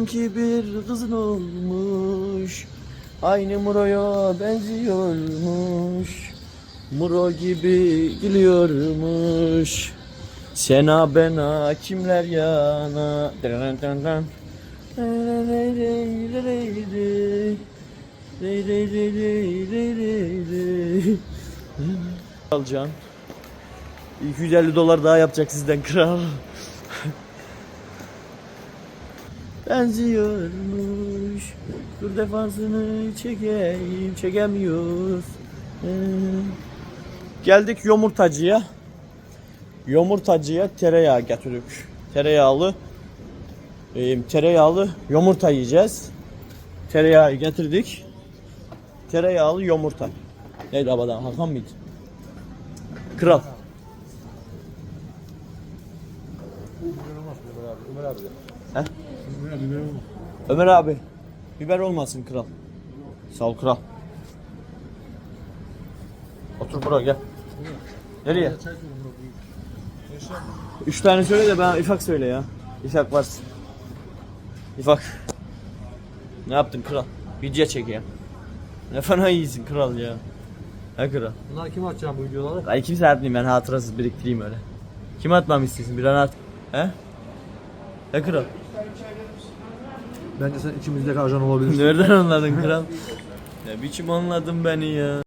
Duydum ki bir kızın olmuş. Aynı Muro'ya benziyormuş. Muro gibi gülüyormuş. Sena bena kimler yana. Rey rey. Alacağım. 250 dolar daha yapacak sizden kral. Benziyormuş. Dur defansını çekeyim. Çekemiyoruz. Ee, Geldik yumurtacıya. Yumurtacıya tereyağı getirdik. Tereyağlı e, tereyağlı yumurta yiyeceğiz. Tereyağı getirdik. Tereyağlı yumurta. Neydi abadan? Hakan mıydı? Kral. He? Ömer abi. Biber olmasın kral. Sağ ol kral. Otur buraya gel. Nereye? Üç tane söyle de ben İfak söyle ya. İfak varsın. İfak. Ne yaptın kral? Video çekeyim. Ne fena iyisin kral ya. He kral. Bunlar kim atacağım bu videoları? Ay kimse atmayayım ben hatırasız biriktireyim öyle. Kim atmam istiyorsun? Bir an at. He? He kral. Bence sen içimizdeki ajan olabilirsin. Nereden anladın kral? Ne biçim anladın beni ya?